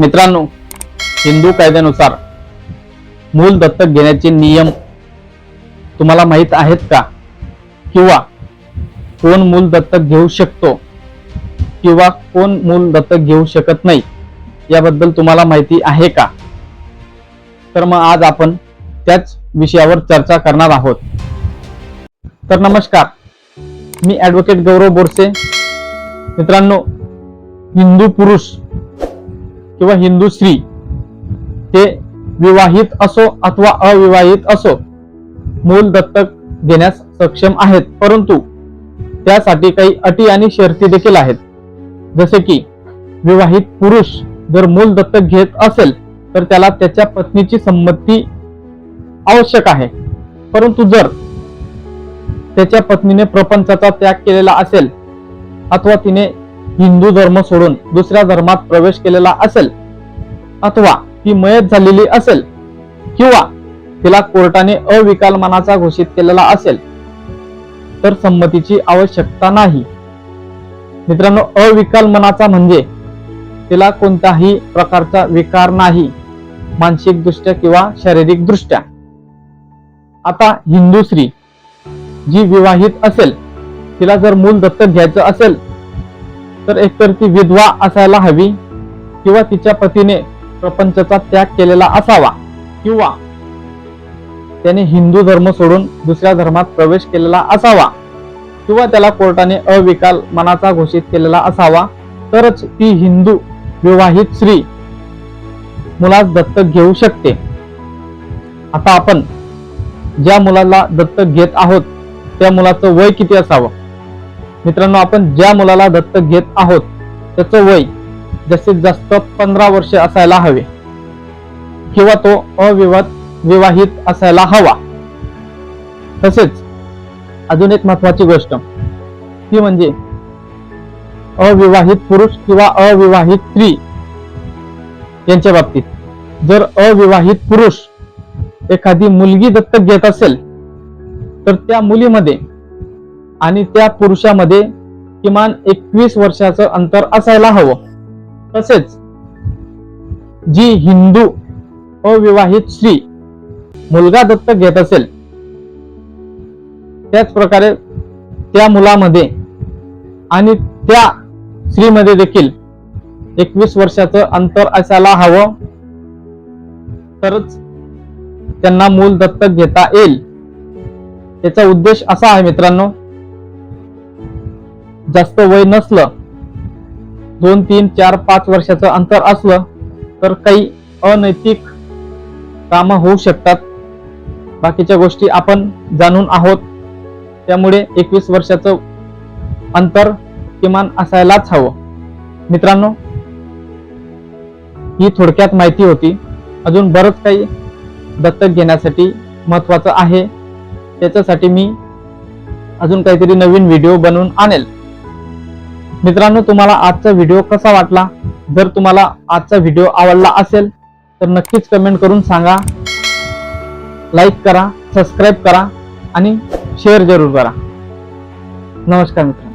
मित्रांनो हिंदू कायद्यानुसार मूल दत्तक घेण्याचे नियम तुम्हाला माहीत आहेत का? किंवा कोण मूल दत्तक घेऊ शकतो किंवा कोण मूल दत्तक घेऊ शकत नाही याबद्दल तुम्हाला माहिती आहे का? तर मग आज आपण त्याच विषयावर चर्चा करणार आहोत. तर नमस्कार मी ऍडव्होकेट गौरव बोरसे. मित्रांनो हिंदू पुरुष किंवा हिंदू स्त्री हे विवाहित असो अथवा अविवाहित असो मूल दत्तक घेण्यास सक्षम आहेत. परंतु त्यासाठी काही अटी आणि शर्ती देखील आहेत. जसे की विवाहित पुरुष जर मूल दत्तक घेत असेल तर त्याला त्याच्या पत्नीची संमती आवश्यक आहे. परंतु जर त्याच्या पत्नीने प्रपंचाचा त्याग केलेला असेल अथवा तिने हिंदू धर्म सोडून दुसऱ्या धर्मात प्रवेश केलेला असेल अथवा ती मयत झालेली असेल किंवा तिला कोर्टाने अविकाल मनाचा घोषित केलेला असेल तर संमतीची आवश्यकता नाही. मित्रांनो अविकाल मनाचा म्हणजे तिला कोणत्याही प्रकारचा विकार नाही मानसिक दृष्ट्या किंवा शारीरिक दृष्ट्या आता हिंदू स्त्री जी विवाहित असेल तिला जर मूल दत्तक घ्यायचं असेल तर एकतर ती विधवा असायला हवी किंवा तिच्या पतीने प्रपंचाचा त्याग केलेला असावा किंवा त्याने हिंदू धर्म सोडून दुसऱ्या धर्मात प्रवेश केलेला असावा किंवा त्याला कोर्टाने अविकाल मनाचा घोषित केलेला असावा तरच ती हिंदू विवाहित स्त्री मुलास दत्तक घेऊ शकते. आता आपण ज्या मुलाला दत्तक घेत आहोत त्या मुलाचं वय किती असावं? मित्रांनो आपण ज्या मुलाला दत्तक घेत आहोत त्याचं वय जास्तीत जास्त पंधरा वर्षे असायला हवे. किंवा तो अविवाद विवाहित असायला हवा. तसेच अजून एक महत्वाची गोष्ट ती म्हणजे अविवाहित पुरुष किंवा अविवाहित स्त्री यांच्या बाबतीत. जर अविवाहित पुरुष एखादी मुलगी दत्तक घेत असेल तर त्या मुलीमध्ये आणि त्या पुरुषामध्ये किमान एकवीस वर्षाचं अंतर असायला हवं. तसेच जी हिंदू अविवाहित स्त्री मुलगा दत्तक घेत असेल त्याच प्रकारे त्या मुलामध्ये आणि त्या स्त्रीमध्ये देखील एकवीस वर्षाचं अंतर असायला हवं. तरच त्यांना मूल दत्तक घेता येईल. त्याचा उद्देश असा आहे मित्रांनो जास्त वय नसलं दोन तीन चार पाच वर्षाचं अंतर असलं तर काही अनैतिक कामं होऊ शकतात. बाकीच्या गोष्टी आपण जाणून आहोत. त्यामुळे एकवीस वर्षाचं अंतर किमान असायलाच हवं. मित्रांनो ही थोडक्यात माहिती होती. अजून बरंच काही दत्तक घेण्यासाठी महत्वाचं आहे. त्याच्यासाठी मी अजून काहीतरी नवीन व्हिडिओ बनवून आणेल. मित्रांनो तुम्हाला आजचा व्हिडिओ कसा वाटला? जर तुम्हाला आजचा व्हिडिओ आवडला असेल तर नक्कीच कमेंट करून सांगा. लाईक करा सबस्क्राईब करा आणि शेअर जरूर करा. नमस्कार मित्रांनो.